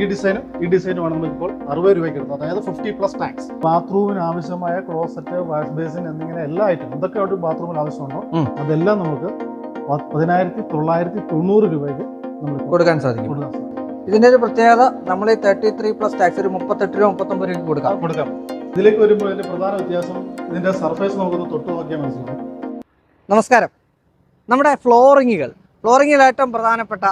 ഈ ഡിസൈനും ഈ ഡിസൈനുമാണ് ആണ് ഇപ്പോൾ അറുപത് രൂപയ്ക്ക് എടുത്തത്. അതായത് ഫിഫ്റ്റി പ്ലസ് ടാക്സ് ബാത്റൂമിന് ആവശ്യമായ ക്ലോസറ്റ് വാഷ് ബേസിൻ എന്നിങ്ങനെ എല്ലാ ഐറ്റം എന്തൊക്കെ ഒരു ബാത്റൂമിൽ ആവശ്യമുണ്ടോ. അതെല്ലാം നമുക്ക് പതിനായിരത്തി തൊള്ളായിരത്തി തൊണ്ണൂറ് രൂപയ്ക്ക് നമ്മൾ കൊടുക്കാൻ സാധിക്കും. കൊടുക്കാൻ സാധിക്കും. ഇതിന്റെ ഒരു പ്രത്യേകത നമ്മൾ ഈ തേർട്ടി ത്രീ പ്ലസ് ടാക്സ് ഒരു മുപ്പത്തെട്ട് രൂപ മുപ്പത്തൊമ്പത് രൂപയ്ക്ക് കൊടുക്കാം. കൊടുക്കാം. ഇതിലേക്ക് വരുമ്പോൾ ഇതിന്റെ പ്രധാന വ്യത്യാസം ഇതിന്റെ സർഫേസ് നമുക്കൊന്ന് തൊട്ട് നോക്കിയാൽ മനസ്സിലാക്കും നമസ്കാരം. നമ്മുടെ ഫ്ലോറിങ്ങുകൾ ഫ്ലോറിങ്ങിൽ ഏറ്റവും പ്രധാനപ്പെട്ട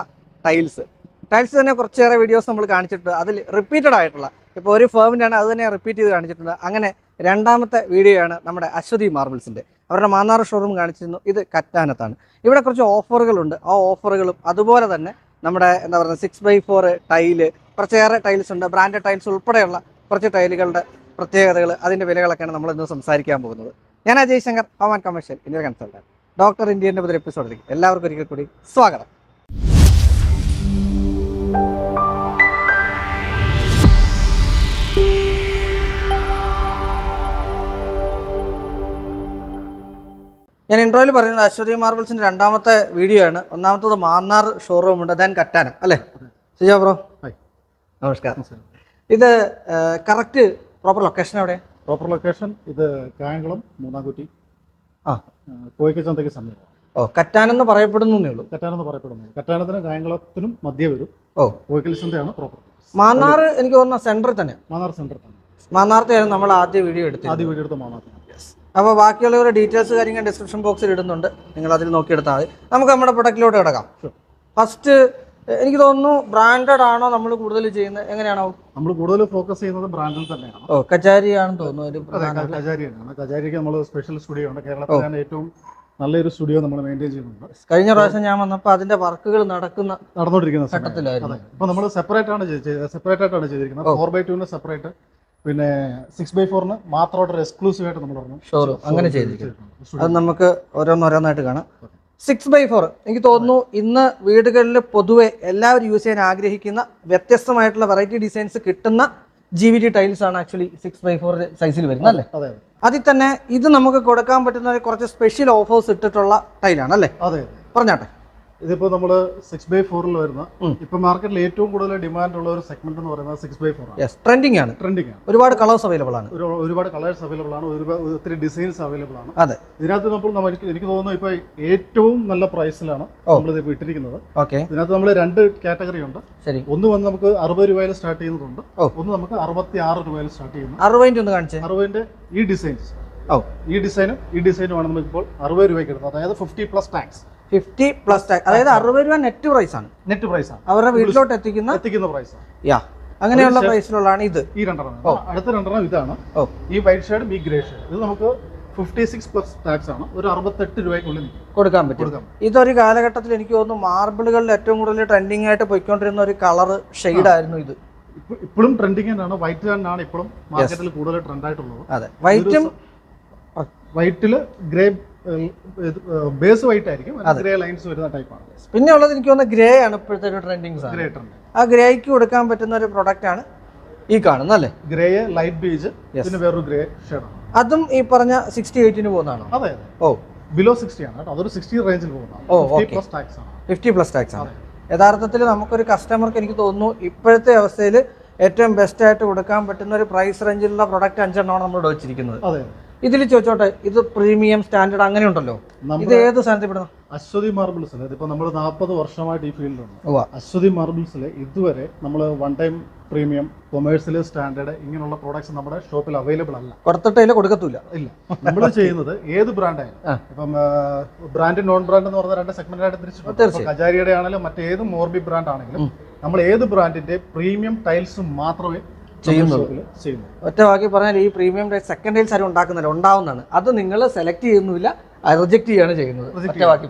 ടൈൽസ് ടൈൽസ് തന്നെ കുറച്ചേറെ വീഡിയോസ് നമ്മൾ കാണിച്ചിട്ടുണ്ട്. അതിൽ റിപ്പീറ്റഡ് ആയിട്ടുള്ള ഇപ്പോൾ ഒരു ഫേമിന്റെ ആണ് അത് തന്നെ റിപ്പീറ്റ് ചെയ്ത് കാണിച്ചിട്ടുണ്ട്. അങ്ങനെ രണ്ടാമത്തെ വീഡിയോയാണ് നമ്മുടെ അശ്വതി മാർബിൾസിന്റെ അവരുടെ മാന്നാർ ഷോറൂം കാണിച്ചിരുന്നു. ഇത് കറ്റാനത്താണ്. ഇവിടെ കുറച്ച് ഓഫറുകളുണ്ട് ആ ഓഫറുകളും അതുപോലെ തന്നെ നമ്മുടെ എന്താ പറയുക സിക്സ് ബൈ ഫോർ ടൈൽ കുറച്ചേറെ ടൈൽസ് ഉണ്ട്. ബ്രാൻഡഡ് ടൈൽസ് ഉൾപ്പെടെയുള്ള കുറച്ച് ടൈലുകളുടെ പ്രത്യേകതകൾ അതിന്റെ വിലകളൊക്കെയാണ് നമ്മൾ ഇന്ന് സംസാരിക്കാൻ പോകുന്നത്. ഞാൻ Ajay Shankar home and commercial India consultant doctor ഇന്ത്യന്റെ പുതിയ എപ്പിസോഡിലേക്ക് എല്ലാവർക്കും ഒരിക്കൽ കൂടി സ്വാഗതം. ഞാൻ ഇൻട്രോയിൽ പറയുന്നത് അശ്വതി മാർബിൾസിന്റെ രണ്ടാമത്തെ വീഡിയോ ആണ്. ഒന്നാമത്തത് മാന്നാർ ഷോറൂം ഉണ്ട്. ദാൻ കറ്റാനം. അല്ലേ? സുജാ ബ്രോ. നമസ്കാരം. ഇത് കറക്റ്റ് പ്രോപ്പർ ലൊക്കേഷൻ എവിടെ? പ്രോപ്പർ ലൊക്കേഷൻ ഇത് കായംകുളം മൂന്നാംകുറ്റി. ആ. കോയിക്കച്ചന്തയ്ക്ക് സമീപം. ഓ കറ്റാനെന്ന് പറയപ്പെടുന്നേ ഉള്ളൂ. കറ്റാനെന്ന് പറയപ്പെടുന്നു. കറ്റാനത്തിനും കായംകുളത്തിനും മധ്യേ വരും. ഓ. ഓക്കിൽസിന്റെയാണ് പ്രോപ്പർ മാന്നാർ എനിക്ക് തോന്നുന്ന സെന്ററിൽ തന്നെ മാന്നാർ സെന്ററിൽ തന്നെ. മാന്നാർത്തെയാണ് നമ്മൾ ആദ്യ വീഡിയോ എടുത്തത് ആദ്യം വീഡിയോ എടുത്ത മാന്നാർ അപ്പോൾ ബാക്കിയുള്ളവരുടെ ഡീറ്റെയിൽസ് കാര്യങ്ങൾ ഡിസ്ക്രിപ്ഷൻ ബോക്സിൽ ഇടുന്നുണ്ട്. നിങ്ങൾ അതിൽ നോക്കിയെടുത്താൽ മതി. നമുക്ക് നമ്മുടെ പ്രൊഡക്റ്റിലോട്ട് കിടക്കാം. ഫസ്റ്റ് എനിക്ക് തോന്നുന്നു ബ്രാൻഡഡ് ആണോ നമ്മൾ കൂടുതൽ ചെയ്യുന്നത്? എങ്ങനെയാണോ? നമ്മൾ കൂടുതൽ ഫോക്കസ് ചെയ്യുന്നത് ബ്രാൻഡിൽ തന്നെയാണ്. ഓ കചാരിയാണെന്ന് ആണെന്ന് തോന്നുന്നു കചാരിയാണ്. കചാരിക്ക് നമ്മൾ സ്പെഷ്യൽ സ്റ്റുഡിയോ ഉണ്ട്. കേരളത്തിലാണ് ഏറ്റവും നല്ലൊരു സ്റ്റുഡിയോ നമ്മൾ മെയിന്റെയിൻ ചെയ്യുന്നുണ്ട് കഴിഞ്ഞ പ്രാവശ്യം ഞാൻ വന്നപ്പോൾ അതിന്റെ വർക്കുകൾ നടക്കുന്ന നടന്നുകൊണ്ടിരിക്കുന്ന. ഘട്ടത്തിലായിരുന്നു. അപ്പോൾ നമ്മൾ സെപ്പറേറ്റ് ആണ് സെപ്പറേറ്റ് ആയിട്ടാണ് ചെയ്തിരിക്കുന്നത്. ഫോർ ബൈ ടുവിന് സെപ്പറേറ്റ് പിന്നെ സിക്സ് ബൈ ഫോറിന് മാത്രമായിട്ട് എക്സ്ക്ലൂസീവ് ആയിട്ട് നമ്മൾ പറഞ്ഞു. ഷോറൂം അങ്ങനെ ചെയ്തിരിക്കുന്നു. അത് നമുക്ക് ഓരോന്നോരോന്നായിട്ട് കാണാം. സിക്സ് ബൈ ഫോർ എനിക്ക് തോന്നുന്നു ഇന്ന് വീടുകളിൽ പൊതുവെ എല്ലാവരും യൂസ് ചെയ്യാൻ ആഗ്രഹിക്കുന്ന വ്യത്യസ്തമായിട്ടുള്ള വെറൈറ്റി ഡിസൈൻസ് കിട്ടുന്ന ജി വി ടി ടൈൽസ് ആണ് ആക്ച്വലി സിക്സ് ബൈ ഫോർ സൈസിൽ വരുന്നത് അല്ലേ? അതെ. അതിൽ തന്നെ ഇത് നമുക്ക് കൊടുക്കാൻ പറ്റുന്ന കുറച്ച് സ്പെഷ്യൽ ഓഫേഴ്സ് ഇട്ടിട്ടുള്ള ടൈലാണ് അല്ലേ? അതെ. പറഞ്ഞാട്ടെ. ഇതിപ്പോ നമ്മൾ സിക്സ് ബൈ ഫോറിൽ വരുന്ന ഇപ്പോൾ ഇപ്പൊ മാർക്കറ്റിൽ ഏറ്റവും കൂടുതൽ ഡിമാൻഡ് ഉള്ള ഒരു സെഗ്മെന്റ് എന്ന് പറയുന്നത് സിക്സ് ബൈ ഫോർ ട്രെൻഡിങ് ആണ്. ട്രെൻഡിങ് ആണ്. ഒരുപാട് കളേഴ്സ് അവൈലബിൾ ആണ്. ഒരുപാട് കളേഴ്സ് അവൈലബിൾ ആണ്. ഒരുപാട് ഒത്തിരി ഡിസൈൻസ് അവൈലബിൾ ആണ്. അതെ. ഇതിനകത്ത് നമ്മൾ നമുക്ക് എനിക്ക് തോന്നുന്നു ഇപ്പൊ ഏറ്റവും നല്ല പ്രൈസിലാണ്. നമ്മൾ ഇത് ഇട്ടിരിക്കുന്നത്. ഓക്കെ ഇതിനകത്ത് നമ്മൾ രണ്ട് കാറ്റഗറി ഉണ്ട്. ശരി. ഒന്ന് വന്ന് നമുക്ക് അറുപത് രൂപയിൽ സ്റ്റാർട്ട് ചെയ്യുന്നതുണ്ട്. ഒന്ന് നമുക്ക് അറുപത്തി ആറ് രൂപയിൽ സ്റ്റാർട്ട് ചെയ്യുന്നു. അറുപതിന്റെ ഒന്ന് കാണിച്ചേ. അറുപതിന്റെ ഈ ഡിസൈൻസ് ഓ. ഈ ഡിസൈനും ഈ ഡിസൈനുമാണ് നമുക്ക് ഇപ്പോൾ അറുപത് രൂപയ്ക്ക് കിട്ടുന്നത് അതായത് fifty plus tax fifty plus tax. അതായത് അറുപത് രൂപ നെറ്റ് പ്രൈസ് ആണ്. നെറ്റ് പ്രൈസ് ആണ്. അവരുടെ വീട്ടിലോട്ട് എത്തിക്കുന്ന എത്തിക്കുന്ന പ്രൈസ് യാ അങ്ങനെയുള്ള പ്രൈസിലുള്ളതാണ് ഇത്. ഈ രണ്ടെണ്ണം. അടുത്ത രണ്ടെണ്ണം ഇതാണ്. ഈ വൈറ്റ് ഷേഡ് ഈ ഗ്രേ ഷെയ്ഡ് ഇത് നമുക്ക് ഫിഫ്റ്റി സിക്സ് പ്ലസ് ടാക്സ് ആണ്. ഒരു അറുപത്തെട്ട് രൂപയ്ക്കുള്ളിൽ കൊടുക്കാൻ പറ്റും. ഇതൊരു കാലഘട്ടത്തിൽ എനിക്ക് തോന്നുന്നു മാർബിളുകളിൽ ഏറ്റവും കൂടുതൽ ട്രെൻഡിങ് ആയിട്ട് പോയിക്കൊണ്ടിരുന്ന ഒരു കളർ ആയിരുന്നു ഇത്. ഇപ്പോഴും ട്രെൻഡിങ് തന്നെയാണ്. വൈറ്റ് തന്നെയാണ് ഇപ്പോഴും മാർക്കറ്റിൽ കൂടുതൽ ട്രെൻഡ് ആയിട്ടുള്ളത്. അതെ. വൈറ്റും വൈറ്റിൽ ഗ്രേ ബേസ് വൈറ്റ് ആയിരിക്കും ഗ്രേ ലൈൻസ് വരുന്ന ടൈപ്പാണ് പിന്നെ ഉള്ളത് എനിക്ക് തോന്നുന്ന ഗ്രേ ആണ് ഇപ്പോഴത്തെ ഒരു ട്രെൻഡിങ് സാധനം. ആ ഗ്രേക്ക് കൊടുക്കാൻ പറ്റുന്ന ഒരു പ്രൊഡക്റ്റ് ആണ് ഈ കാണുന്ന അല്ലേ? ഗ്രേ ലൈറ്റ് ബീജ് പിന്നെ വേറൊരു ഗ്രേ ഷെയ്ഡാണ് അതും ഈ പറഞ്ഞ സിക്സ്റ്റി എയ്റ്റിന് പോകുന്നതാണോ? അതെ ഓ. ബിലോ സിക്സ്റ്റി ആണ് കേട്ടോ. അതൊരു സിക്സ്റ്റി റേഞ്ചിൽ പോകുന്നതാണ്. ഓ, പ്ലസ് ടാക്സ് ആണ്. ഫിഫ്റ്റി പ്ലസ് ടാക്സ് ആണ്. യഥാർത്ഥത്തിൽ നമുക്കൊരു കസ്റ്റമർക്ക് എനിക്ക് തോന്നുന്നു ഇപ്പോഴത്തെ അവസ്ഥയിൽ ഏറ്റവും ബെസ്റ്റ് ആയിട്ട് കൊടുക്കാൻ പറ്റുന്ന ഒരു പ്രൈസ് റേഞ്ചിലുള്ള പ്രൊഡക്റ്റ് അഞ്ചെണ്ണമാണ് നമ്മൾ ഇവിടെ വെച്ചിരിക്കുന്നത്. അതെ. ഇതിൽ ചോദിച്ചോട്ടെ ഇത് പ്രീമിയം സ്റ്റാൻഡേർഡ് അങ്ങനെ ഉണ്ടല്ലോ? ഇത് ഏത് സ്ഥാനത്തിൽ പെടുന്നു? അശ്വതി മാർബിൾസിൽ ഇതിപ്പോ നമ്മൾ നാൽപ്പത് വർഷമായിട്ട് ഈ ഫീൽഡിലുണ്ട്. അശ്വതി മാർബിൾസിൽ ഇതുവരെ നമ്മൾ one time premium commercial standard ഇങ്ങനെയുള്ള പ്രോഡക്ട്സ് നമ്മുടെ ഷോപ്പിൽ അവൈലബിൾ അല്ല. കൊടുത്തിട്ടില്ല കൊടുക്കത്തില്ല. ഇല്ല. നമ്മൾ ചെയ്യുന്നത് ഏത് ബ്രാൻഡായാലും. ഇപ്പം ബ്രാൻഡ് നോൺ ബ്രാൻഡ് എന്ന് പറഞ്ഞ രണ്ട് സെഗ്മെന്റ് ആയിട്ട് തിരിച്ചിട്ടുണ്ട്. കജാരിയുടെ ആണെങ്കിലും മറ്റേത് മോർബി ബ്രാൻഡ് ആണെങ്കിലും നമ്മൾ ഏത് ബ്രാൻഡിന്റെ പ്രീമിയം ടൈൽസ് മാത്രമേ ചെയ്യുന്നുള്ളൂ. ഒറ്റ വാക്കി പറഞ്ഞാൽ ഈ പ്രീമിയം ടൈൽസ് സെക്കൻഡ് ടൈൽസ് ആരും ഉണ്ടാക്കുന്നില്ല ഉണ്ടാവുന്നതാണ്. അത് നിങ്ങൾ സെലക്ട് ചെയ്യുന്നില്ല റിജക്ട് ചെയ്യാണ് ചെയ്യുന്നത്.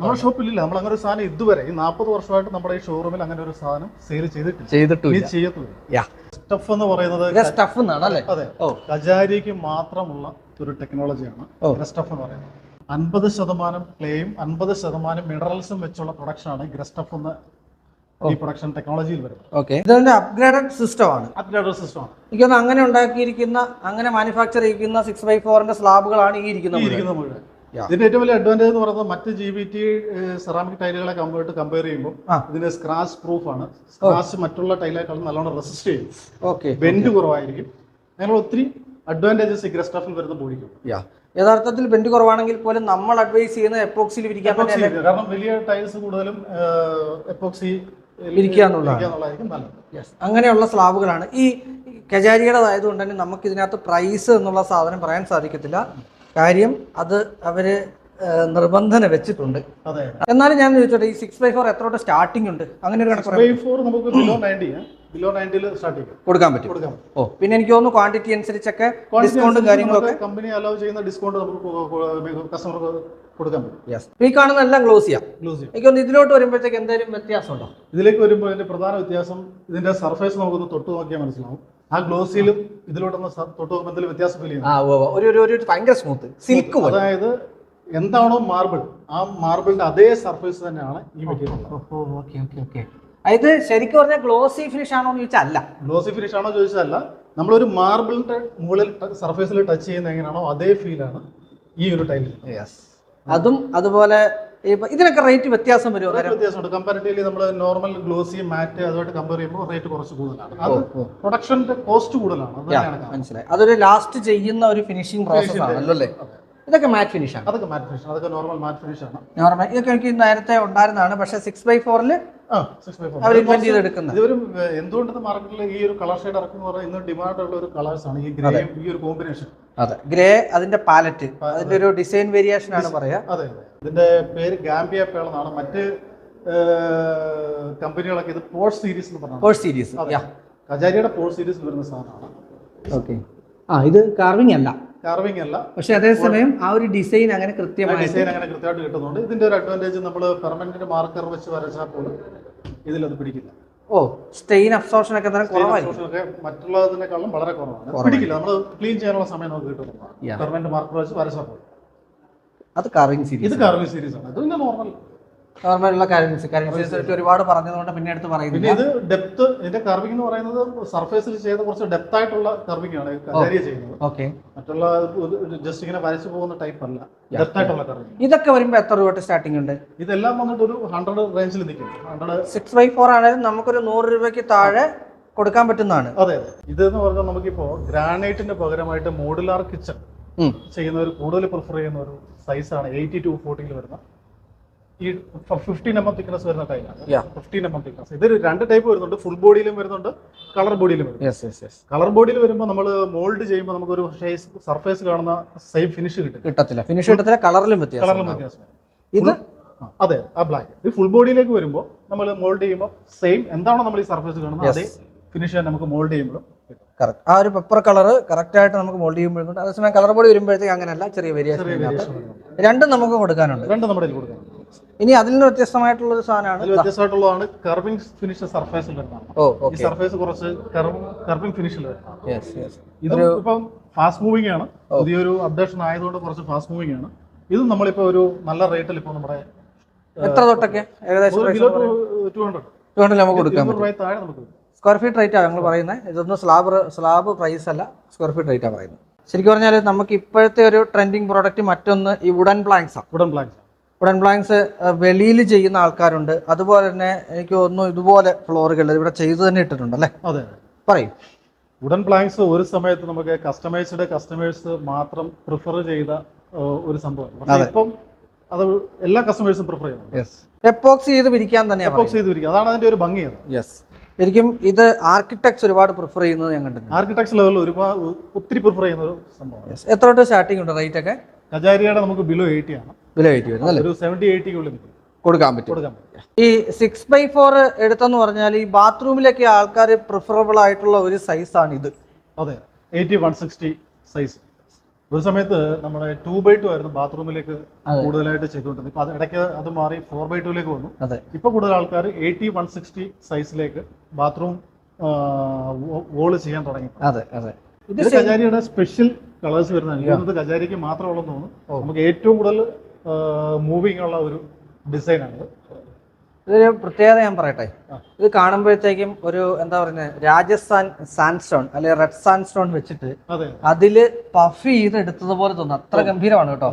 നമ്മുടെ ഷോപ്പിലില്ല. നമ്മൾ അങ്ങനെ ഒരു സാധനം ഇതുവരെ ഈ നാൽപ്പത് വർഷമായിട്ട് നമ്മുടെ ഈ ഷോറൂമിൽ അങ്ങനെ ഒരു സാധനം സെയിൽ ചെയ്തിട്ടില്ല. ചെയ്തിട്ടില്ല ചെയ്യത്തില്ല സ്റ്റഫ് എന്ന് പറയുന്നത് സ്റ്റഫ് എന്നാണ് അല്ലേ? അതെ. കജാരിക്ക് മാത്രമുള്ള ഒരു ടെക്നോളജിയാണ് സ്റ്റഫ് എന്ന് പറയുന്നത്. അൻപത് ശതമാനം ക്ലേയും അൻപത് ശതമാനം മിനറൽസും വെച്ചുള്ള പ്രൊഡക്ഷൻ ആണ് ഗ്രസ്റ്റഫ് എന്ന ഈ പ്രൊഡക്ഷൻ ടെക്നോളജിയിൽ വരും. ഓക്കെ. ഇതിന്റെ അപ്ഗ്രേഡഡ് സിസ്റ്റം ആണ്. അപ്ഗ്രേഡഡ് സിസ്റ്റം ആണ്. എനിക്കൊന്ന് അങ്ങനെ ഉണ്ടാക്കിയിരിക്കുന്ന അങ്ങനെ മാനുഫാക്ചർ ചെയ്യിക്കുന്ന സിക്സ് ബൈ ഫോറിന്റെ സ്ലാബുകളാണ് ഈ ഇരിക്കുന്നത് മുഴുവൻ. ഇതിന്റെ ഏറ്റവും വലിയ അഡ്വാന്റേജ് എന്ന് പറയുന്നത് മറ്റ് ജി ബി ടി സെറാമിക് ടൈലുകളെ കമ്പയർട്ട് കമ്പയർ ചെയ്യുമ്പോൾ. ഇതിന് സ്ക്രാച്ച് പ്രൂഫ് ആണ്. സ്ക്രാച്ച് മറ്റുള്ള ടൈലേക്കാളും നല്ലോണം റെസിസ്റ്റ് ചെയ്യും. ഓക്കെ. ബെൻഡ് കുറവായിരിക്കും. ഞങ്ങൾ ഒത്തിരി അഡ്വാന്റേജസ് ഈ ഗ്രസ്റ്റഫിൽ വരുന്ന ബോഡിക്കും യാ യഥാർത്ഥത്തിൽ ബെൻഡ് കുറവാണെങ്കിൽ പോലും നമ്മൾ അഡ്വൈസ് ചെയ്യുന്ന എപ്പോക്സിൽ തന്നെയല്ലേ? കാരണം വലിയ ടൈൽസ് കൂടുതലും എപ്പോക്സി ഇരിക്കുക എന്നുള്ളതാണ്. യെസ് അങ്ങനെയുള്ള സ്ലാബുകളാണ്. ഈ കജാരിയുടേതായതുകൊണ്ട് തന്നെ നമുക്ക് ഇതിനകത്ത് പ്രൈസ് എന്നുള്ള സാധനം പറയാൻ സാധിക്കത്തില്ല. കാര്യം അത് അവർ നിർബന്ധന വെച്ചിട്ടുണ്ട്. അതെ എന്നാലും ഞാൻ ചോദിച്ചോട്ടെ ഈ സിക്സ് ബൈ ഫോർ എത്ര സ്റ്റാർട്ടിംഗ് ഉണ്ട്? അങ്ങനെ ഒരു കണക്ക് കൊടുക്കാൻ പറ്റും. ഓ പിന്നെ എനിക്ക് തോന്നുന്നു ക്വാണ്ടിറ്റി അനുസരിച്ചൊക്കെ ഡിസ്കൗണ്ടും കാര്യങ്ങളൊക്കെ കമ്പനി അലോ ചെയ്യുന്ന ഡിസ്കൗണ്ട് നമുക്ക് കസ്റ്റമർക്ക് കൊടുക്കാൻ പറ്റും. യെസ് ഈ കാണുന്ന എല്ലാം ക്ലോസ് ചെയ്യാം ക്ലോസ് ചെയ്യാം എനിക്ക് ഇതിലോട്ട് വരുമ്പോഴത്തേക്ക് എന്തെങ്കിലും വ്യത്യാസമുണ്ടോ? ഇതിലേക്ക് വരുമ്പോൾ ഇതിന്റെ പ്രധാന വ്യത്യാസം ഇതിന്റെ സർഫേസ് നമുക്കൊന്ന് തൊട്ട് നോക്കിയാൽ മനസ്സിലാവും. ആ ഗ്ലോസിലും ഇതിലോട്ടൊന്ന് തൊട്ട് നോക്കുമ്പോൾ എന്തെങ്കിലും വ്യത്യാസം ഫീൽ ചെയ്യുന്നു ഭയങ്കര സ്മൂത്ത് സിൽക്ക് അതായത് എന്താണോ മാർബിൾ ആ മാർബിളിന്റെ അതേ സർഫേസ് തന്നെയാണ് ഈ മെറ്റീരിയൽ ഇത് ശരിക്കും പറഞ്ഞാൽ ഗ്ലോസി ഫിനിഷ് ആണോ എന്ന് ചോദിച്ചാൽ അല്ല. ഗ്ലോസി ഫിനിഷ് ആണോ ചോദിച്ചതല്ല നമ്മളൊരു മാർബിളിന്റെ മുകളിൽ സർഫേസിൽ ടച്ച് ചെയ്യുന്ന എങ്ങനെയാണോ അതേ ഫീലാണ് ഈ ഒരു ടൈലിൽ അതും അതുപോലെ ഇതിനൊക്കെ റേറ്റ് വ്യത്യാസം വരും വ്യത്യാസമുണ്ട്. കമ്പാരിറ്റീവ്ലി നമ്മൾ നോർമൽ ഗ്ലോസി മാറ്റ് അതുമായിട്ട് കമ്പയർ ചെയ്യുമ്പോൾ റേറ്റ് കുറച്ച് കൂടുതലാണ്. അത് പ്രൊഡക്ഷന്റെ കോസ്റ്റ് കൂടുതലാണ്. മനസ്സിലായി. അതൊരു ലാസ്റ്റ് ചെയ്യുന്ന ഒരു ഫിനിഷിംഗ് പ്രോസസ് ആണല്ലോ അല്ലേ. ഇതൊക്കെ മാറ്റ് ഫിനിഷ് ആണ്. അതൊക്കെ മാറ്റ് ഫിനിഷ് അതൊക്കെ നോർമൽ മാറ്റ് ഫിനിഷ് ആണ്. നോർമൽ ഇതൊക്കെ എനിക്ക് നേരത്തെ ഉണ്ടായിരുന്നതാണ്. പക്ഷേ സിക്സ് ബൈ ഫോറിൽ അവർ ഇൻവെന്റ് ചെയ്തെടുക്കുന്നത്. ഇതൊരു എന്തുകൊണ്ട് മാർക്കറ്റിൽ ഈ ഒരു കളർ ഷെയ്ഡ് ഇറക്കുന്ന പറഞ്ഞാൽ ഇന്ന് ഡിമാൻഡ് ഉള്ള ഒരു കളേഴ്സ് ആണ് ഈ ഗ്രേ ഈ ഒരു കോമ്പിനേഷൻ അതെ. ഗ്രേ അതിന്റെ പാലറ്റ് അതിന്റെ ഒരു ഡിസൈൻ വേരിയേഷൻ ആണ് പറയാ അതെ ഇതിന്റെ പേര് ഗാംബിയ പേൾ എന്നാണ്. മറ്റ് കമ്പനികളൊക്കെ ഇത് പോർട്ട് സീരീസ് എന്ന് പറഞ്ഞു കോഴ്സ് സീരീസ് കജാരിയുടെ പോർട്ട് സീരീസ് വരുന്ന സാധനമാണ്. ഓക്കെ ആ ഇത് കാർവിംഗ് അല്ല. കാർവിംഗ് അല്ല. പക്ഷെ അതേസമയം ആ ഒരു ഡിസൈൻ അങ്ങനെ കൃത്യമായി ഡിസൈൻ അങ്ങനെ കൃത്യമായിട്ട് കിട്ടുന്നുണ്ട്. ഇതിന്റെ ഒരു അഡ്വാന്റേജ് നമ്മൾ പെർമനന്റ് മാർക്കർ വെച്ച് വരച്ചാൽ പോലും ഇതിലത് പിടിക്കില്ല. ഓ സ്റ്റെയിൻ അബ്സോർപ്ഷൻ ഒക്കെ തന്നെ കുറവായിരിക്കും. മറ്റുള്ളതിനേക്കാളും വളരെ കുറവാണ്. പിടിക്കില്ല. നമ്മൾ ക്ലീൻ ചെയ്യാനുള്ള സമയം നമുക്ക് കിട്ടുന്നുണ്ട് പെർമനന്റ് മാർക്കർ വെച്ച് വരച്ചാൽ പോലും. അത് കാർവിംഗ് സീരീസ് ഇത് കാർവിംഗ് സീരീസ് ആണ്. അത് പിന്നെ നോർമൽ നോർമലുള്ള ഒരുപാട് പറഞ്ഞതുകൊണ്ട് പിന്നെ എടുത്ത് പിന്നെ ഇത് ഡെപ്ത് ഇതിന്റെ കർവിംഗ് എന്ന് പറയുന്നത് സർഫേസിൽ ചെയ്ത കുറച്ച് ഡെപ്ത് ആയിട്ടുള്ള കർവിംഗ് ആണ്. ചെയ്യുന്നത്. ഓക്കെ മറ്റുള്ള ജസ്റ്റ് ഇങ്ങനെ വരച്ചു പോകുന്ന ടൈപ്പ് അല്ല. ഡെപ്ത് ആയിട്ടുള്ള കർവിംഗ് ഇതൊക്കെ വരുമ്പോൾ എത്ര രൂപ സ്റ്റാർട്ടിംഗ് ഉണ്ട്? ഇതെല്ലാം വന്നിട്ട് ഒരു ഹൺഡ്രഡ് റേഞ്ചിൽ നിൽക്കും. ഹൺഡ്രഡ് സിക്സ് ബൈ ഫോർ ആണെങ്കിലും നമുക്കൊരു നൂറ് രൂപയ്ക്ക് താഴെ കൊടുക്കാൻ പറ്റുന്നതാണ്. അതെ അതെ. ഇതെന്ന് പറഞ്ഞാൽ നമുക്കിപ്പോ ഗ്രാനൈറ്റിന്റെ പകരമായിട്ട് മോഡുലാർ കിച്ചൺ ചെയ്യുന്ന ചെയ്യുന്നവർ കൂടുതൽ പ്രിഫർ ചെയ്യുന്ന ഒരു സൈസ് ആണ്. എയ്റ്റി ടു ഫോർട്ടിയിൽ വരുന്ന ഈ ഫിഫ്റ്റീൻ എം എം തിക്നസ് വരുന്ന ടൈലാണ്. ഫിഫ്റ്റീൻ എം എം തിക്നസ് ഇതൊരു രണ്ട് ടൈപ്പ് വരുന്നുണ്ട്. ഫുൾ ബോഡിയിലും വരുന്നുണ്ട്. കളർ ബോഡിയിലും വരുന്നുണ്ട്. കളർ ബോഡിയിൽ വരുമ്പോൾ നമ്മൾ മോൾഡ് ചെയ്യുമ്പോൾ നമുക്ക് ഒരു സർഫേസ് കാണുന്ന സെയിം ഫിനിഷ് കിട്ടും. കിട്ടത്തില്ല. ഫിനിഷ് കിട്ടത്തില്ല കളറിലും വ്യത്യാസം കളറിലും വ്യത്യാസം ഇത്? അതെ ആ ബ്ലാക്ക് ഇത് ഫുൾ ബോഡിയിലേക്ക് വരുമ്പോൾ നമ്മൾ മോൾഡ് ചെയ്യുമ്പോൾ സെയിം എന്താണോ നമ്മൾ ഈ സർഫേസ് കാണുന്നത് അതെ ഫിനിഷ് നമുക്ക് മോൾഡ് ചെയ്യുമ്പോഴും കറക്റ്റ് ആ ഒരു പെപ്പർ കളർ കറക്റ്റ് ആയിട്ട് നമുക്ക് മോൾഡ് ചെയ്യുമ്പോഴുണ്ട് അതേസമയം കളർ ബോഡി വരുമ്പോഴത്തേക്ക് അങ്ങനെയല്ല ചെറിയ വേരിയേഷൻ രണ്ടും നമുക്ക് കൊടുക്കാനുണ്ട്. രണ്ടും നമ്മുടെ കൊടുക്കാനുണ്ട്. ഇനി അതിൽ നിന്ന് വ്യത്യസ്തമായിട്ടുള്ള ഒരു സാധനമാണ് വ്യത്യസ്തമായിട്ടുള്ളതാണ് കർവിംഗ് ഫിനിഷ് സർഫേസ് വരുന്നതാണ്. ഈ സർഫേസ് കുറച്ച് കർവിംഗ് ഫിനിഷിൽ വരുന്നതാണ്. ഇതും ഇപ്പം ഫാസ്റ്റ് മൂവിംഗ് ആണ്. പുതിയൊരു അപ്ഡേഷൻ ആയതുകൊണ്ട് കുറച്ച് ഫാസ്റ്റ് മൂവിംഗ് ആണ്. ഇത് നമ്മളിപ്പോ ഒരു നല്ല റേറ്റിൽ ഇപ്പോൾ നമ്മുടെ എത്ര തൊട്ടൊക്കെ? ഏകദേശം ടു ഹൺഡ്രഡ് നമുക്ക് കൊടുക്കാം താഴെ നമുക്ക് സ്ക്വയർ ഫീറ്റ് റേറ്റ് ആണ് ഞങ്ങൾ പറയുന്നത് ഇതൊന്നും സ്ലാബ് സ്ലാബ് പ്രൈസ് അല്ല സ്ക്വയർ ഫീറ്റ് റേറ്റ് ആണ് പറയുന്നത്. ശരിക്കും പറഞ്ഞാൽ നമുക്ക് ഇപ്പോഴത്തെ ഒരു ട്രെൻഡിങ് പ്രോഡക്റ്റ് മറ്റൊന്ന് ഈ വുഡൻ പ്ലാങ്ക്സ് ആണ് വുഡൻ പ്ലാങ്ക്സ് വുഡൻ പ്ലാങ്ക്സ് വെളിയിൽ ചെയ്യുന്ന ആൾക്കാരുണ്ട്. അതുപോലെ തന്നെ എനിക്ക് തോന്നുന്നു ഇതുപോലെ ഫ്ലോറുകൾ ഇവിടെ ചെയ്തു തന്നെ ഇട്ടിട്ടുണ്ട് അല്ലേ? അതെ. പറയും. വുഡൻ പ്ലാങ്ക്സ് ഒരു സമയത്ത് നമുക്ക് കസ്റ്റമൈസ്ഡ് കസ്റ്റമേഴ്സ് മാത്രം പ്രിഫർ ചെയ്ത ഒരു സംഭവം. ഇപ്പം അത് എല്ലാ കസ്റ്റമേഴ്സും പ്രിഫർ ചെയ്യുന്നത് യെസ് എപ്പോക്സ് ചെയ്ത് പിരിക്കാൻ തന്നെ എപ്പോക്സ് ചെയ്ത് വിരിക്കുക. അതാണ് അതിന്റെ ഒരു ഭംഗി യെസ് ശരിക്കും ഇത് ആർക്കിടെക്ട്സ് ഒരുപാട് പ്രിഫർ ചെയ്യുന്നത് ഞാൻ കണ്ടിട്ടുണ്ട്. ആർക്കിടെക്ചർ ലെവലിൽ ഒരുപാട് ഒത്തിരി പ്രിഫർ ചെയ്യുന്ന ഒരു സംഭവം. എത്ര തൊട്ട് സ്റ്റാർട്ടിംഗ് ഉണ്ട് റേറ്റ് ഒക്കെ? കജാരിയുടെ നമുക്ക് ബിലോ എയ്റ്റി ആണ്. വില കയറ്റി വരുന്നത് അല്ലേ? ഒരു സെവന്റി എയ്റ്റിക്കുള്ളിൽ കൊടുക്കാൻ പറ്റും. ഈ സിക്സ് ബൈ ഫോർ എടുത്തെന്ന് പറഞ്ഞാൽ ഈ ബാത്റൂമിലൊക്കെ ആൾക്കാർ പ്രിഫറബിൾ ആയിട്ടുള്ള ഒരു സൈസാണ് ഇത്. അതെ എയ്റ്റി വൺ സിക്സ്റ്റി സൈസ് ഒരു സമയത്ത് നമ്മുടെ ടു ബൈ ടു ആയിരുന്നു ബാത്റൂമിലേക്ക് കൂടുതലായിട്ട് ചെയ്തുകൊണ്ടിരുന്നത് ഇപ്പൊ ഇടയ്ക്ക് അത് മാറി ഫോർ ബൈ ടുവിലേക്ക് വന്നു. അതെ. ഇപ്പൊ കൂടുതൽ ആൾക്കാർ എയ്റ്റി വൺ സിക്സ്റ്റി സൈസിലേക്ക് ബാത്റൂം വോൾ ചെയ്യാൻ തുടങ്ങി. അതെ അതെ. ഇത് കചാരിയുടെ കജാരിയുടെ സ്പെഷ്യൽ കളേഴ്സ് വരുന്നതാണ് കചാരിക്ക് കജാരിക്ക് മാത്രമുള്ളതെന്ന് തോന്നുന്നു. നമുക്ക് ഏറ്റവും കൂടുതൽ മൂവിങ് ഉള്ള ഒരു ഡിസൈനാണ് ഇതൊരു പ്രത്യേകത ഞാൻ പറയട്ടെ. ഇത് കാണുമ്പോഴത്തേക്കും ഒരു എന്താ പറയുന്നത് രാജസ്ഥാൻ സാൻസ്റ്റോൺ അല്ലെ റെഡ് സാൻസ്റ്റോൺ വെച്ചിട്ട് അതിൽ പഫ് ചെയ്ത് എടുത്തതുപോലെ തോന്നുന്നു അത്ര ഗംഭീരമാണ് കേട്ടോ.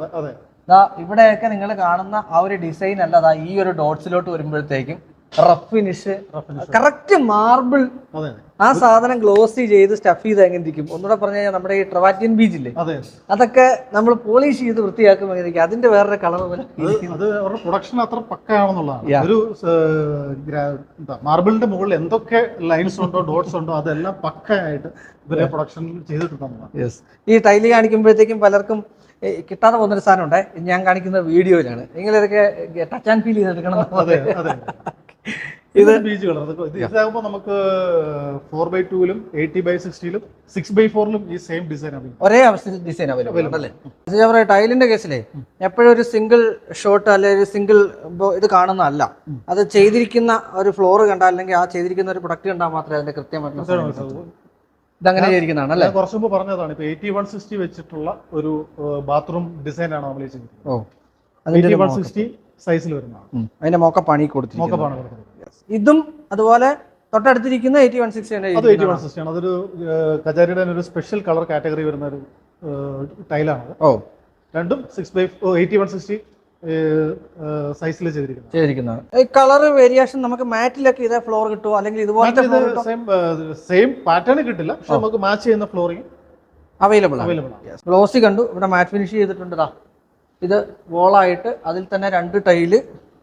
ഇവിടെയൊക്കെ നിങ്ങൾ കാണുന്ന ആ ഒരു ഡിസൈൻ അല്ല ഈ ഒരു ഡോട്ട്സിലോട്ട് വരുമ്പോഴത്തേക്കും റഫ് ഫിനിഷ് കറക്റ്റ് മാർബിൾ ആ സാധനം ഗ്ലോസി ചെയ്ത് സ്റ്റഫ് ചെയ്ത് എങ്ങനെ ഇരിക്കും? ഒന്നുകൂടെ പറഞ്ഞു കഴിഞ്ഞാൽ നമ്മുടെ ഈ ട്രവാറ്റിയൻ ബീച്ച് ഇല്ലേ? അതൊക്കെ നമ്മൾ പോളിഷ് ചെയ്ത് വൃത്തിയാക്കും എങ്ങനെ ഇരിക്കും? അതിന്റെ വേറൊരു കളർ അത് അവരുടെ പ്രൊഡക്ഷൻ അത്ര പക്കയാണെന്നുള്ളതാണ്. ഒരു മാർബിളിന്റെ മുകളിൽ എന്തൊക്കെ ലൈൻസ് ഉണ്ടോ ഡോട്ട്സ് ഉണ്ടോ അതെല്ലാം പക്കയായിട്ട് ഇവരെ പ്രൊഡക്ഷൻ ചെയ്തിട്ടുണ്ടെന്നുള്ളതാണ്. യെസ് ഈ ടൈലി കാണിക്കുമ്പോഴത്തേക്കും പലർക്കും കിട്ടാതെ പോകുന്നൊരു ഉണ്ടേ ഞാൻ കാണിക്കുന്ന വീഡിയോയിലാണ് നിങ്ങളിതൊക്കെ ടച്ച് ആൻഡ് ഫീൽ ചെയ്തെടുക്കണം. അതെ അതെ. ഇത് ബീച്ച് കളർ ഇത് ഇതാകുമ്പോൾ നമുക്ക് ഫോർ ബൈ ടൂലും എയ്റ്റി ബൈ സിക്സ്റ്റിയിലും സിക്സ് ബൈ ഫോറിലും ഈ സെയിം ഡിസൈൻ ഒരേ അവസ്ഥ ഡിസൈൻ അവൈലബിൾ അല്ലേ? ഞാൻ പറയാം ടൈലിന്റെ കേസിലെ എപ്പോഴും ഒരു സിംഗിൾ ഷോട്ട് അല്ലെങ്കിൽ ഒരു സിംഗിൾ ഇത് കാണുന്നതല്ല. അത് ചെയ്തിരിക്കുന്ന ഒരു ഫ്ലോർ കണ്ടാൽ അല്ലെങ്കിൽ ആ ചെയ്തിരിക്കുന്ന ഒരു പ്രൊഡക്റ്റ് കണ്ടാൽ മാത്രമേ അതിന്റെ കൃത്യമായിട്ടുള്ള. ഇതങ്ങനെ ചെയ്തിരിക്കുന്നതാണ് അല്ലേ? കുറച്ച് മുമ്പ് പറഞ്ഞതാണ് ഇപ്പൊ എയ്റ്റി വൺ സിക്സ്റ്റി വെച്ചിട്ടുള്ള ഒരു ബാത്റൂം ഡിസൈൻ ആണ് നമ്മൾ ചെയ്തിരിക്കുന്നത്. എയ്റ്റി വൺ സിക്സ്റ്റി സൈസിൽ വരുന്നതാണ്. അതിന്റെ മോക്ക പണി കൊടുത്തിരിക്കുന്നു മോക്കപ്പാണ് കൊടുക്കുന്നത് ഇതും അതുപോലെ തൊട്ടടുത്തിരിക്കുന്ന എയ്റ്റി വൺ സിക്സ്റ്റി അത് എയ്റ്റി വൺ സിക്സ്റ്റി ആണ്. അതൊരു കചാരിയുടെ കജാരിയുടെ ഒരു സ്പെഷ്യൽ കളർ കാറ്റഗറി വരുന്ന ഒരു ടൈലാണ് ഓ. രണ്ടും six by eighty one sixty സൈസിൽ ചെയ്തിരിക്കുന്നത്. ഈ കളർ വേരിയേഷൻ നമുക്ക് മാറ്റിലൊക്കെ ഇതേ ഫ്ലോർ കിട്ടുമോ അല്ലെങ്കിൽ ഇതുപോലത്തെ സെയിം സെയിം പാറ്റേൺ കിട്ടില്ല. പക്ഷെ നമുക്ക് മാച്ച് ചെയ്യുന്ന ഫ്ലോറിംഗ് അവൈലബിൾ അവൈലബിൾ ഗ്ലോസി കണ്ടു. ഇവിടെ മാറ്റ് ഫിനിഷ് ചെയ്തിട്ടുണ്ട് ഇത് വോളായിട്ട് അതിൽ തന്നെ രണ്ട് ടൈൽ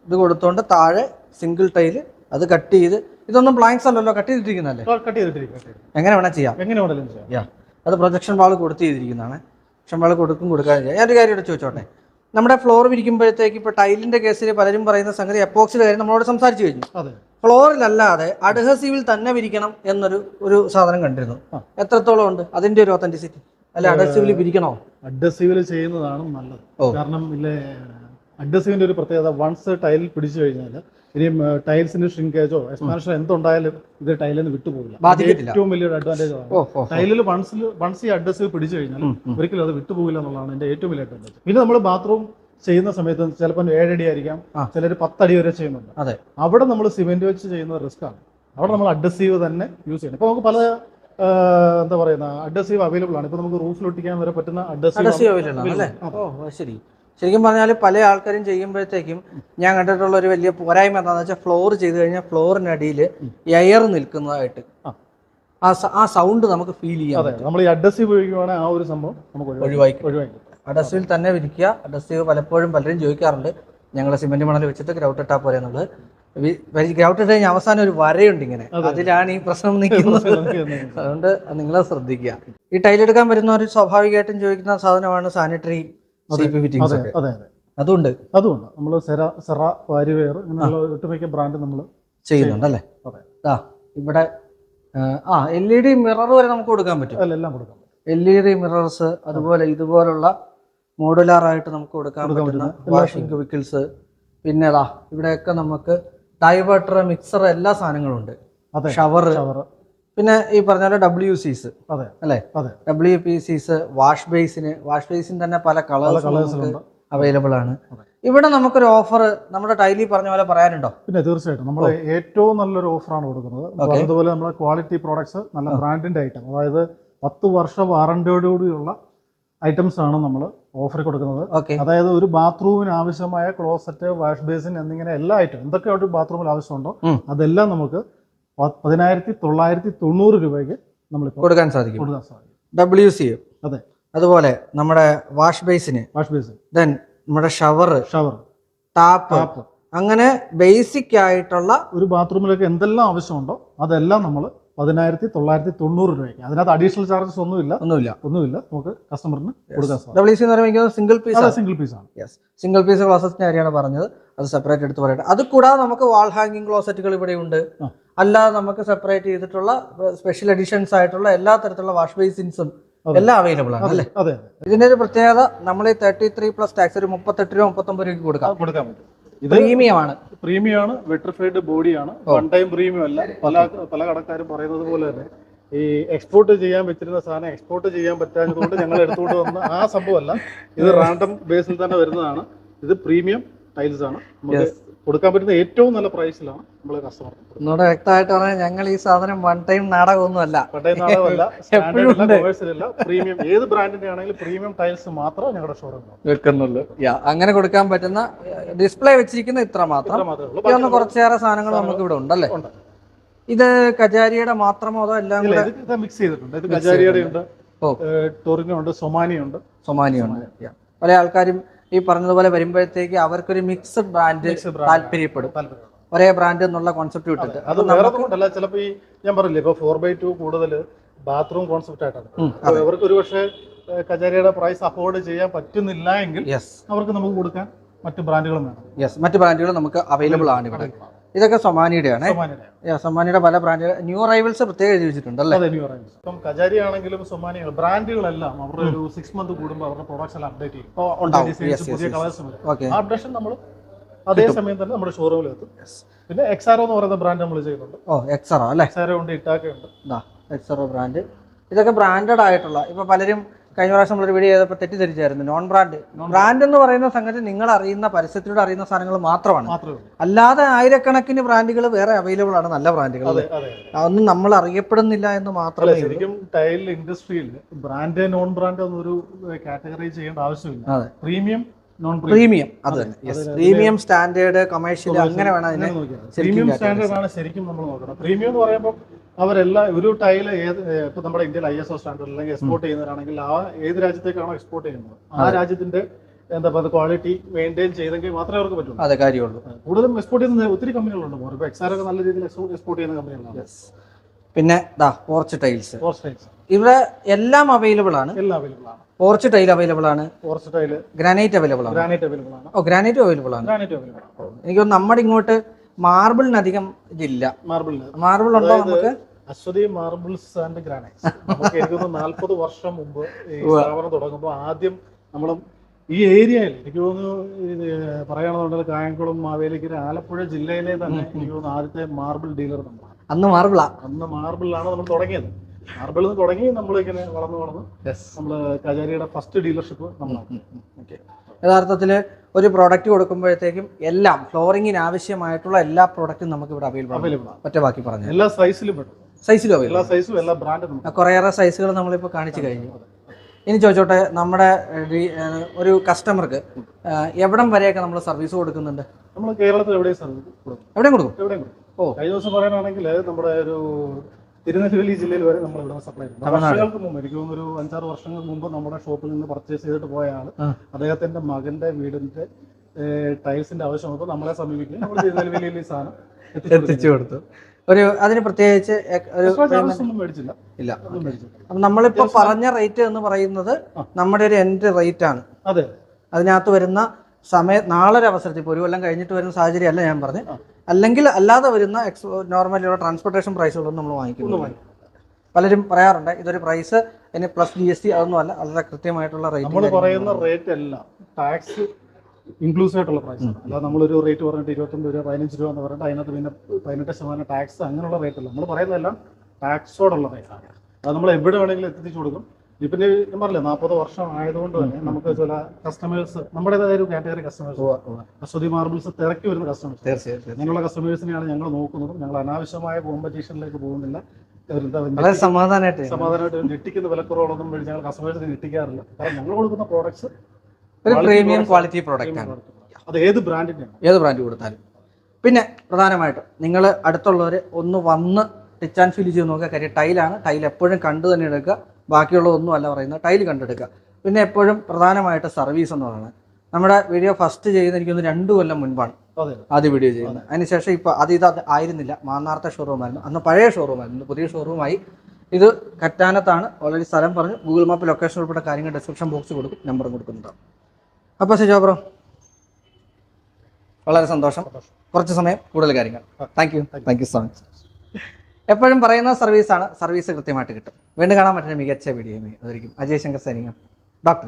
ഇത് കൊടുത്തോണ്ട് താഴെ സിംഗിൾ ടൈൽ അത് കട്ട് ചെയ്ത് ഇതൊന്നും ബ്ലാങ്ക്സ് അല്ലല്ലോ കട്ട് ചെയ്തിട്ടിരിക്കുന്നല്ലേ കട്ട് ചെയ്തിട്ടിരിക്കും എങ്ങനെ വേണേൽ ചെയ്യാം. എങ്ങനെ വേണമെങ്കിലും ചെയ്യാം. യാ അത് പ്രൊജക്ഷൻ വാൾ കൊടുത്ത് ചെയ്തിരിക്കുന്നതാണ്. പ്രൊജക്ഷൻ വാൾ കൊടുക്കും കൊടുക്കാതെ ചെയ്യാം. ഞാനൊരു കാര്യം ഇവിടെ ചോദിച്ചോട്ടെ? നമ്മുടെ ഫ്ലോർ വിരിക്കുമ്പോഴത്തേക്ക് ഇപ്പോൾ ടൈലിന്റെ കേസിൽ പലരും പറയുന്ന സംഗതി എപ്പോക്സിയുടെ കാര്യം നമ്മളോട് സംസാരിച്ചു കഴിഞ്ഞു. ഫ്ലോറിലല്ലാതെ അഡ്ഹസീവിൽ തന്നെ വിരിക്കണം എന്നൊരു ഒരു സാധനം കണ്ടിരുന്നു. എത്രത്തോളം ഉണ്ട്? അതിന്റെ ഒരു ഒത്തന്റിസിറ്റി അല്ല അഡ്ഹസീവിൽ പിരിക്കണോ? അഡ്ഹസീവിൽ ചെയ്യുന്നതാണ് നല്ലത്. കാരണം ഇല്ല അഡ്രസീവിന്റെ ഒരു പ്രത്യേകത വൺസ് ടൈൽ പിടിച്ചു കഴിഞ്ഞാൽ ഇനി ടൈൽസിന്റെ ഷ്രിങ്കേജോ എക്സ്പാൻഷനോ എന്തുണ്ടായാലും ഇത് ടൈലിൽ നിന്ന് വിട്ടുപോകില്ല ഏറ്റവും വലിയൊരു അഡ്വാന്റേജ് ആണ്. ടൈലിൽ വൺസിൽ വൺസ് ഈ അഡ്രസ് പിടിച്ചു കഴിഞ്ഞാൽ. ഒരിക്കലും അത് വിട്ടുപോകില്ല എന്നുള്ളതാണ് എന്റെ ഏറ്റവും വലിയ അഡ്വാന്റേജ് പിന്നെ നമ്മൾ ബാത്റൂം ചെയ്യുന്ന സമയത്ത് ചിലപ്പോൾ ഏഴടി ആയിരിക്കാം. ചിലർ പത്തടി വരെ ചെയ്യുന്നുണ്ട്. അതെ. അവിടെ നമ്മൾ സിമെന്റ് വെച്ച് ചെയ്യുന്ന റിസ്ക് ആണ്. അവിടെ നമ്മൾ അഡ്രസീവ് തന്നെ യൂസ് ചെയ്യണം. ഇപ്പൊ നമുക്ക് പല എന്താ പറയുന്ന അഡ്രസീവ് അവൈലബിൾ ആണ്. ഇപ്പൊ നമുക്ക് റൂഫിൽ ഒട്ടിക്കാൻ വരെ പറ്റുന്ന അഡ്രസീവ് അവൈലബിൾ ആണ് അല്ലേ? ഓ ശരി. ശരിക്കും പറഞ്ഞാൽ പല ആൾക്കാരും ചെയ്യുമ്പോഴത്തേക്കും ഞാൻ കണ്ടിട്ടുള്ള ഒരു വലിയ പോരായ്മ എന്താണെന്ന് വെച്ചാൽ ഫ്ലോർ ചെയ്ത് കഴിഞ്ഞാൽ ഫ്ലോറിനടിയിൽ എയർ നിൽക്കുന്നതായിട്ട്. ആ. സൗണ്ട് നമുക്ക് ഫീൽ ചെയ്യാം നമ്മൾ ഈ അഡ്രസീവ് ഉപയോഗിക്കുവാണെങ്കിൽ ആ ഒരു സംഭവം നമുക്ക് ഒഴിവാക്കി. ഒഴിവാക്കി. ഒഴിവാക്കി. തന്നെ വിരിക്കുക. അഡ്രസീവ് പലപ്പോഴും പലരും ചോദിക്കാറുണ്ട്. ഞങ്ങൾ സിമെന്റ് മണൽ വെച്ചിട്ട് ഗ്രൗട്ട് ഇട്ടാൽ പോലെ എന്നുള്ളത്. ഗ്രൗട്ട് കഴിഞ്ഞ അവസാനം ഒരു വരയുണ്ട് ഇങ്ങനെ. അതിലാണ് ഈ പ്രശ്നം നിൽക്കുന്നത്. അതുകൊണ്ട് നിങ്ങളെ ശ്രദ്ധിക്കുക. ഈ ടൈലെടുക്കാൻ വരുന്നവർ സ്വാഭാവികമായിട്ടും ചോദിക്കുന്ന സാധനമാണ് സാനിറ്ററി ഫിറ്റിംഗ്സ് അതെ അതെ അതെ. അതുകൊണ്ട് നമ്മൾ സെറ സെറ വാരിവെയർ ഇങ്ങനെയുള്ള ഒട്ടുമിക്ക ബ്രാൻഡ് നമ്മൾ ചെയ്യുന്നുണ്ട് അല്ലേ? ആ ഇവിടെ ആ എൽ ഇ ഡി മിറർ വരെ നമുക്ക് കൊടുക്കാൻ പറ്റും. എല്ലാം കൊടുക്കാം എൽ ഇ ഡി മിറേഴ്സ് അതുപോലെ ഇതുപോലുള്ള മോഡുലാർ ആയിട്ട് നമുക്ക് കൊടുക്കാൻ പറ്റുന്ന വാഷിംഗ് ക്യൂബിക്കിൾസ് പിന്നെ ഇവിടെയൊക്കെ നമുക്ക് ഡൈവേർട്ടർ മിക്സർ എല്ലാ സാധനങ്ങളും ഉണ്ട്. ഷവർ ഷവർ പിന്നെ ഈ പറഞ്ഞ പോലെ ഡബ്ല്യു സീസ് അതെ അല്ലേ? അതെ. ഡബ്ല്യു പി സീസ് വാഷ് ബേസിന് വാഷ് ബേസിന് തന്നെ പല കളേഴ്സ് അവൈലബിൾ ആണ്. ഇവിടെ നമുക്കൊരു ഓഫർ നമ്മുടെ ടൈലി പറഞ്ഞ പോലെ പറയാനുണ്ടോ? പിന്നെ തീർച്ചയായിട്ടും നമ്മൾ ഏറ്റവും നല്ലൊരു ഓഫറാണ് കൊടുക്കുന്നത്. അതുപോലെ നമ്മുടെ ക്വാളിറ്റി പ്രോഡക്ട്സ് നല്ല ബ്രാൻഡിന്റെ ഐറ്റം അതായത് പത്ത് വർഷ വാറന്റിയോടുകൂടിയുള്ള ഐറ്റംസ് ആണ് നമ്മൾ ഓഫറിൽ കൊടുക്കുന്നത്. അതായത് ഒരു ബാത്റൂമിന് ആവശ്യമായ ക്ലോസറ്റ് വാഷ് ബേസിൻ എന്നിങ്ങനെ എല്ലാ ഐറ്റം എന്തൊക്കെ ഒരു ബാത്റൂമിൽ ആവശ്യമുണ്ടോ. അതെല്ലാം നമുക്ക് പതിനായിരത്തി തൊള്ളായിരത്തി തൊണ്ണൂറ് രൂപയ്ക്ക് നമ്മൾ കൊടുക്കാൻ സാധിക്കും. കൊടുക്കാൻ സാധിക്കും. ഡബ്ല്യു സി അതെ. അതുപോലെ നമ്മുടെ വാഷ് ബേസിന്. Wash basin. ദെൻ നമ്മുടെ ഷവർ. ഷവർ. ടാപ്പ്. അങ്ങനെ ബേസിക് ആയിട്ടുള്ള ഒരു ബാത്റൂമിലേക്ക് എന്തെല്ലാം ആവശ്യമുണ്ടോ അതെല്ലാം നമ്മൾ പതിനായിരത്തി തൊള്ളായിരത്തി തൊണ്ണൂറ് രൂപയ്ക്ക്. അതിനകത്ത് അഡീഷണൽ ചാർജസ് ഒന്നുമില്ല. ഒന്നുമില്ല. ഒന്നുമില്ല. നമുക്ക് കസ്റ്റമറിന് കൊടുക്കാൻ സാധിക്കും. ഡബ്ല്യു സി എന്ന് പറയുമ്പോൾ സിംഗിൾ പീസ് സിംഗിൾ പീസ് ആണ്. യെസ് സിംഗിൾ പീസ് ക്ലോസറ്റിന്റെ കാര്യമാണ് പറഞ്ഞത്. അത് സെപ്പറേറ്റ് എടുത്ത് പറയട്ടെ. അത് കൂടാതെ നമുക്ക് വാൾ ഹാങ്ങിങ് ക്ലോസറ്റുകൾ ഇവിടെ ഉണ്ട്. അല്ലാതെ നമുക്ക് സെപ്പറേറ്റ് ചെയ്തിട്ടുള്ള സ്പെഷ്യൽ എഡിഷൻസ് ആയിട്ടുള്ള എല്ലാ തരത്തിലുള്ള വാഷ് ബേസിൻസും എല്ലാം അവൈലബിൾ ആണ് അല്ലേ? അതെ ഇതിന്റെ ഒരു പ്രത്യേകത നമ്മൾ ഈ തേർട്ടി ത്രീ പ്ലസ് ടാക്സ് ഒരു മുപ്പത്തെട്ട് രൂപ മുപ്പത്തൊമ്പത് രൂപയ്ക്ക് കൊടുക്കാം. കൊടുക്കാൻ പറ്റും. ഇത് പ്രീമിയമാണ്. വെട്രിഫൈഡ് ബോഡിയാണ്. വൺ ടൈം പ്രീമിയം അല്ല. പല പല കടക്കാരും പറയുന്നത് പോലെ തന്നെ ഈ എക്സ്പോർട്ട് ചെയ്യാൻ വെച്ചിരുന്ന സാധനം എക്സ്പോർട്ട് ചെയ്യാൻ പറ്റാത്തതുകൊണ്ട് ഞങ്ങൾ എടുത്തുകൊണ്ട് വന്ന ആ സംഭവമല്ല. ഇത് റാൻഡം ബേസിൽ തന്നെ വരുന്നതാണ്. ഇത് പ്രീമിയം ടൈൽസ് ആണ്. നമുക്ക് കൊടുക്കാൻ പറ്റുന്ന ഏറ്റവും നല്ല പ്രൈസിലാണ് നമ്മൾ കസ്റ്റമർ എന്നോട് വ്യക്തമായിട്ട് പറഞ്ഞാൽ ഞങ്ങൾ ഈ സാധനം വൺ ടൈം നാടകമൊന്നുമല്ല. പ്രീമിയം ഏത് ബ്രാൻഡിന്റെ ആണെങ്കിലും പ്രീമിയം ടൈൽസ് മാത്രമേ ഞങ്ങളുടെ ഷോറൂമിൽ വെക്കുന്നുള്ളൂ. യാ അങ്ങനെ കൊടുക്കാൻ പറ്റുന്ന ഡിസ്പ്ലേ വെച്ചിരിക്കുന്ന ഇത്ര മാത്രം. കുറച്ചേറെ സാധനങ്ങൾ നമുക്ക് ഇവിടെ ഉണ്ടല്ലേ? ഉണ്ട്. ഇത് കജാരിയുടെ മാത്രമോ അതോ എല്ലാം കൂടെ മിക്സ് ചെയ്തിട്ടുണ്ട്. ഇത് കജാരിയുടെ ഉണ്ട് ഓ. ടൊറിനോ ഉണ്ട് സൊമാനി ഉണ്ട് സൊമാനിയുണ്ട്. Yeah. പല ആൾക്കാരും ഈ പറഞ്ഞതുപോലെ വരുമ്പോഴത്തേക്ക് അവർക്കൊരു മിക്സഡ് ബ്രാൻഡ് താല്പര്യപ്പെടും. ഒരേ ബ്രാൻഡ് എന്നുള്ള കോൺസെപ്റ്റ് വിട്ടിട്ട് അത് വേറെ കൊണ്ടല്ല ഈ ഞാൻ പറഞ്ഞില്ലേ ഇപ്പൊ ഫോർ ബൈ ടു കൂടുതൽ ബാത്റൂം കോൺസെപ്റ്റ് ആയിട്ടാണ്. അവർക്ക് ഒരു പക്ഷേ കജാരിയുടെ പ്രൈസ് അഫോർഡ് ചെയ്യാൻ പറ്റുന്നില്ല എങ്കിൽ അവർക്ക് നമുക്ക് കൊടുക്കാൻ മറ്റു ബ്രാൻഡുകളും വേണം. യെസ് മറ്റു ബ്രാൻഡുകൾ നമുക്ക് അവൈലബിൾ ആണ് ഇവിടെ. ഇതൊക്കെ സൊമാനിയുടെ ആണ് സൊമാനിയുടെ പല ബ്രാൻഡുകൾ ന്യൂ അറൈവൽസ് പ്രത്യേകം എഴുതി വെച്ചിട്ടുണ്ട് അല്ലേ ന്യൂ അറൈവൽസ്. ഇപ്പം കജാരി ആണെങ്കിലും സൊമാനി ബ്രാൻഡുകളെല്ലാം അവരുടെ ഒരു സിക്സ് മന്ത് കൂടുമ്പോൾ അവരുടെ പ്രൊഡക്ട്സ് എല്ലാം അപ്ഡേറ്റ് ചെയ്യും. പുതിയ കളേഴ്സ് അപ്ഡേഷൻ നമ്മൾ അതേ സമയം തന്നെ നമ്മുടെ ഷോറൂമിൽ എത്തും പിന്നെ എക്സാറോ എന്ന് പറയുന്ന ബ്രാൻഡ് നമ്മൾ ചെയ്യുന്നുണ്ട്. ഓ എക്സാറോ അല്ലേ? എക്സാറോ ഉണ്ട് ഇട്ടാക്ക ഉണ്ട്. ഇതാ എക്സറോ ബ്രാൻഡ് ഇതൊക്കെ ബ്രാൻഡഡ് ആയിട്ടുള്ള ഇപ്പൊ പലരും കഴിഞ്ഞ പ്രാവശ്യം നമ്മളൊരു വീഡിയോ ചെയ്തപ്പോൾ തെറ്റിദ്ധരിച്ചായിരുന്നു. നോൺ ബ്രാൻഡ് ബ്രാൻഡ് എന്ന് പറയുന്ന സംഗതി നിങ്ങൾ അറിയുന്ന പരസ്യത്തിലൂടെ അറിയുന്ന സാധനങ്ങൾ മാത്രമാണ്. അല്ലാതെ ആയിരക്കണക്കിന് ബ്രാൻഡുകൾ വേറെ അവൈലബിൾ ആണ് നല്ല ബ്രാൻഡുകൾ അതെ അതെ അതൊന്നും നമ്മൾ അറിയപ്പെടുന്നില്ല എന്ന് മാത്രമേ. ശരിക്കും ടൈൽ ഇൻഡസ്ട്രിയിൽ ബ്രാൻഡ് നോൺ ബ്രാൻഡ് ഒരു കാറ്റഗറി ചെയ്യേണ്ട ആവശ്യമില്ല. പ്രീമിയം പ്രീമിയം അത് പ്രീമിയം സ്റ്റാൻഡേർഡ് കമേഴ്ഷ്യൽ അങ്ങനെ വേണം അതിനെ പ്രീമിയം സ്റ്റാൻഡേർഡ് ആണ് ശരിക്കും നമ്മൾ നോക്കണം. പ്രീമിയം എന്ന് പറയുമ്പോൾ അവരെല്ലാം ഒരു ടൈൽ ഏത് ഇപ്പൊ നമ്മുടെ ഇന്ത്യയിൽ ഐ എസ് ഒ സ്റ്റാൻഡേർഡ് അല്ലെങ്കിൽ എക്സ്പോർട്ട് ചെയ്യുന്നവരാണെങ്കിൽ ആ ഏത് രാജ്യത്തേക്കാണോ എക്സ്പോർട്ട് ചെയ്യുന്നത്? ആ രാജ്യത്തിന്റെ എന്താ പറയുക ക്വാളിറ്റി മെയിന്റെയിൻ ചെയ്തെങ്കിൽ മാത്രമേ അവർക്ക് പറ്റുള്ളൂ. അതെ കാര്യമുള്ളൂ. കൂടുതലും എക്സ്പോർട്ട് ചെയ്യുന്ന ഒത്തിരി കമ്പനികളുണ്ട് മോർ. ഇപ്പൊ എക്സാറൊക്കെ നല്ല രീതിയിൽ എക്സ്പോർട്ട് ചെയ്യുന്ന കമ്പനികളാണ്. പിന്നെ ദാ പോർച്ച് ടൈൽസ് ഇവിടെ എല്ലാം അവൈലബിൾ ആണ്. എല്ലാം അവൈലബിൾ ആണ്. പോർച്ച് ടൈൽ അവൈലബിൾ ആണ്. പോർച്ച് ടൈൽ ഗ്രാനൈറ്റ് അവൈലബിൾ ആണ്. ഗ്രാനൈറ്റ് അവൈലബിൾ ആണ്. ഓ ഗ്രാനൈറ്റ് അവൈലബിൾ ആണ്. ഗ്രാനൈറ്റ് അവൈലബിൾ ആണ്. എനിക്ക് നമ്മുടെ ഇങ്ങോട്ട് മാർബിളിനധികം ഇതില്ല. മാർബിളിന്. മാർബിൾ ഉണ്ടോ നമുക്ക്? Aswathy marbles and granites. നമുക്ക് എനിക്ക് നാല്പത് വർഷം മുമ്പ് ഈ സ്ഥാപനം തുടങ്ങുമ്പോൾ ആദ്യം നമ്മൾ ഈ ഏരിയയിൽ എനിക്ക് തോന്നുന്നു പറയുകയാണെന്നുണ്ടെങ്കിൽ കായംകുളം മാവേലിക്കര ആലപ്പുഴ ജില്ലയിലെ തന്നെ എനിക്ക് തോന്നുന്നു ആദ്യത്തെ മാർബിൾ ഡീലർ നമ്മളാണ്. അന്ന് മാർബിളാണ് അന്ന് മാർബിളാണ് നമ്മൾ തുടങ്ങിയത്. മാർബിളിൽ നിന്ന് തുടങ്ങി നമ്മൾ ഇങ്ങനെ വളർന്നു വളർന്ന് നമ്മൾ കചാരിയുടെ ഫസ്റ്റ് ഡീലർഷിപ്പ് നമ്മളാണ് ഓക്കെ യഥാർത്ഥത്തിൽ ഒരു പ്രോഡക്റ്റ് കൊടുക്കുമ്പോഴത്തേക്കും എല്ലാം ഫ്ലോറിങ്ങിന് ആവശ്യമായിട്ടുള്ള എല്ലാ പ്രോഡക്റ്റും നമുക്ക് ഇവിടെ അവൈലബിൾ അവൈലബിൾ ആണ്. ഒറ്റ ബാക്കി പറഞ്ഞു എല്ലാ സൈസിലും പെട്ടു സൈസിലും അവൈലബിൾ എല്ലാ സൈസും എല്ലാ ബ്രാൻഡും കുറേയേറെ സൈസുകൾ നമ്മളിപ്പോൾ കാണിച്ചു കഴിഞ്ഞു. ഇനി ചോദിച്ചോട്ടെ നമ്മുടെ ഒരു കസ്റ്റമർക്ക് എവിടം വരെയൊക്കെ നമ്മൾ സർവീസ് കൊടുക്കുന്നുണ്ട്? നമ്മൾ കേരളത്തിൽ എവിടെയും സർവീസ് കൊടുക്കും. എവിടെയും കൊടുക്കും? എവിടെയും കൊടുക്കും. ഓ. കഴിഞ്ഞ ദിവസം പറയാനാണെങ്കിൽ നമ്മുടെ ഒരു തിരുനെൽവേലി ജില്ലയിൽ വരെ നമ്മൾ ഇവിടെ സപ്ലൈ ചെയ്യുന്നു. വർഷങ്ങൾക്ക് മുമ്പ് എനിക്ക് തോന്നുന്നു ഒരു അഞ്ചാറ് വർഷങ്ങൾക്ക് മുമ്പ് നമ്മുടെ ഷോപ്പിൽ നിന്ന് പർച്ചേസ് ചെയ്തിട്ട് പോയ ആൾ. അദ്ദേഹത്തിന്റെ മകന്റെ വീടിന്റെ ടൈൽസിന്റെ ആവശ്യം വന്നപ്പോൾ നമ്മളെ സമീപിക്കും നമ്മൾ തിരുനെൽവേലിയിൽ ഈ സാധനം എത്തിച്ചു കൊടുത്തു. ഒരു അതിന് പ്രത്യേകിച്ച് നമ്മളിപ്പോ ഇല്ല. അപ്പം നമ്മളിപ്പോൾ പറഞ്ഞ റേറ്റ് എന്ന് പറയുന്നത് നമ്മുടെ ഒരു എൻട്രി റേറ്റ് ആണ്. അതെ. അതിനകത്ത് വരുന്ന സമയ നാളെ ഒരു അവസരത്തിൽ ഇപ്പോൾ ഒരു കൊല്ലം കഴിഞ്ഞിട്ട് വരുന്ന സാഹചര്യമല്ല ഞാൻ പറഞ്ഞത് അല്ലെങ്കിൽ അല്ലാതെ വരുന്ന എക്സ് നോർമലിയുള്ള ട്രാൻസ്പോർട്ടേഷൻ പ്രൈസുകളൊന്നും നമ്മൾ വാങ്ങിക്കുന്നു പലരും പറയാറുണ്ട് ഇതൊരു പ്രൈസ് ഇനി പ്ലസ് ജി എസ് ടി അതൊന്നും അല്ല വളരെ കൃത്യമായിട്ടുള്ള നമ്മൾ റേറ്റ് പറയുന്ന റേറ്റ് അല്ല ടാക്സ് ഇൻക്ലൂസീവ് ആയിട്ടുള്ള പ്രൈസ് അല്ലാതെ നമ്മളൊരു റേറ്റ് പറഞ്ഞിട്ട് ഇരുപത്തൊമ്പത് രൂപ പതിനഞ്ച് രൂപ എന്ന് പറഞ്ഞിട്ട് അതിനകത്ത് പിന്നെ പതിനെട്ട് ശതമാനം ടാക്സ് അങ്ങനെയുള്ള റേറ്റ് അല്ല. നമ്മൾ പറയുന്നതെല്ലാം ടാക്സോടുള്ള റേറ്റ് ആണ്. അത് നമ്മൾ എവിടെ വേണമെങ്കിലും എത്തിച്ചു കൊടുക്കും. ഇപ്പം ഞാൻ പറഞ്ഞില്ലേ നാൽപ്പത് വർഷം ആയതുകൊണ്ട് തന്നെ നമുക്ക് ചില കസ്റ്റമേഴ്സ് നമ്മുടേതായ ഒരു കാറ്റഗറി കസ്റ്റമേഴ്സ് അശ്വതി മാർബിൾസ് തിരക്കി വരുന്ന കസ്റ്റമേഴ്സ് തീർച്ചയായിട്ടും അങ്ങനെയുള്ള കസ്റ്റമേഴ്സിനെയാണ് ഞങ്ങൾ നോക്കുന്നത്. ഞങ്ങൾ അനാവശ്യമായ കോമ്പറ്റീഷനിലേക്ക് പോകുന്നില്ല. വളരെ സമാധാനമായിട്ട് സമാധാനമായിട്ട് ഞെട്ടിക്കുന്ന വിലക്കുറവുകളൊന്നും വഴി ഞങ്ങൾ കസ്റ്റമേഴ്സിന് ഞെട്ടിക്കാറില്ല. കാരണം ഞങ്ങൾ കൊടുക്കുന്ന പ്രോഡക്ട്സ് ഒരു പ്രീമിയം ക്വാളിറ്റി പ്രോഡക്റ്റ് ആണ്. അത് ഏത് ബ്രാൻഡിന്റെയാണ് ഏത് ബ്രാൻഡ് കൊടുത്താലും. പിന്നെ പ്രധാനമായിട്ടും നിങ്ങൾ അടുത്തുള്ളവർ ഒന്ന് വന്ന് ടച്ച് ആൻഡ് ഫീൽ ചെയ്ത് നോക്കുക. കാര്യം ടൈലാണ് ടൈൽ എപ്പോഴും കണ്ടു തന്നെ എടുക്കുക. ബാക്കിയുള്ളതൊന്നും അല്ല പറയുന്നത്. ടൈൽ കണ്ടെടുക്കുക. പിന്നെ എപ്പോഴും പ്രധാനമായിട്ട് സർവീസ് എന്ന് പറയുന്നത്. നമ്മുടെ വീഡിയോ ഫസ്റ്റ് ചെയ്യുന്ന എനിക്കൊന്ന് രണ്ട് കൊല്ലം മുൻപാണ് ആദ്യ വീഡിയോ ചെയ്യുന്നത്. അതിനുശേഷം ഇപ്പോൾ അത് ഇത് ആയിരുന്നില്ല. മാന്നാർത്തെ ഷോറൂമായിരുന്നു അന്ന് പഴയ ഷോറൂമായിരുന്നു പുതിയ ഷോറൂമായി ഇത് കറ്റാനത്താണ് ഓൾറെഡി സ്ഥലം പറഞ്ഞു ഗൂഗിൾ മാപ്പ് ലൊക്കേഷൻ ഉൾപ്പെടെ കാര്യങ്ങൾ ഡിസ്ക്രിപ്ഷൻ ബോക്സ് കൊടുക്കും നമ്പറും കൊടുക്കുന്നുണ്ടാവും അപ്പോൾ സിജോ ബ്രോ വളരെ സന്തോഷം. കുറച്ച് സമയം കൂടുതൽ കാര്യങ്ങൾ. Thank you thank you so much എപ്പോഴും പറയുന്ന സർവീസാണ് സർവീസ് കൃത്യമായിട്ട് കിട്ടും. വീണ്ടും കാണാൻ പറ്റുന്ന മികച്ച വീഡിയോ അതായിരിക്കും അജയ് ശങ്കർ സൈനികം. ഡോക്ടർ